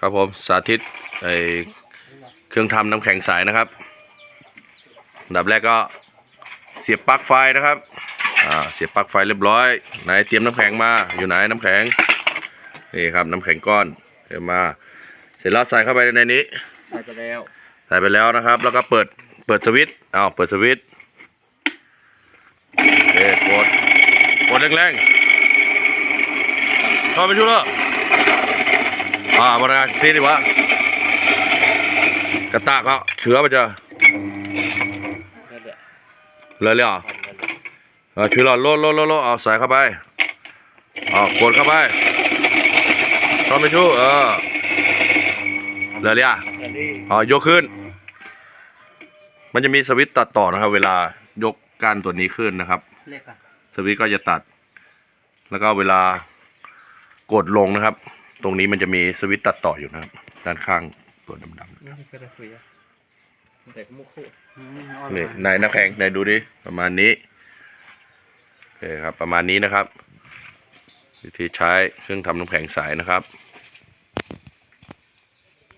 ครับผมสาธิตไอเครื่องทำน้ำแข็งใสนะครับอันดับแรกก็เสียบปลั๊กไฟนะครับอ่าเสียบปลั๊กไฟเรียบร้อยไหนเตรียมน้ำแข็งมาอยู่ไหนน้ำแข็งนี่ครับน้ำแข็งก้อนเตรียมมา เสร็จแล้วใส่เข้าไปในนี้ ใส่ไปแล้วใส่ไปแล้วนะครับ แล้วก็เปิดเปิดสวิตช์เอาเปิดสวิตช์โอเคกดกดแรงๆเข้าไปช่วยเลย อ่ามาเลยซีดีวะกระตากก็เชื้อมันจะนั่นแหละเลยเลยเหรอะทำนั่นแหละเอาช่วยเราโลดโลดโลดโลดเอาใส่เข้าไปเอากดเข้าไปเข้าไปช่วยเออเลยเลยอะอันนี้อ๋อยกขึ้น มันจะมีสวิตช์ตัดต่อนะครับ เวลายกก้านตัวนี้ขึ้นนะครับเล็กอะสวิตช์ก็จะตัด แล้วก็เวลากดลงนะครับ ตรงนี้มันจะมีสวิตช์ตัดต่ออยู่นะครับ ด้านข้างตัวดำนี่เป็นอะไรอะแต่มุกคู่ๆนี่ไหนน้ำแข็งไหนดูดิประมาณนี้โอเคครับประมาณนี้นะครับ วิธีใช้เครื่องทำน้ำแข็งใสนะครับ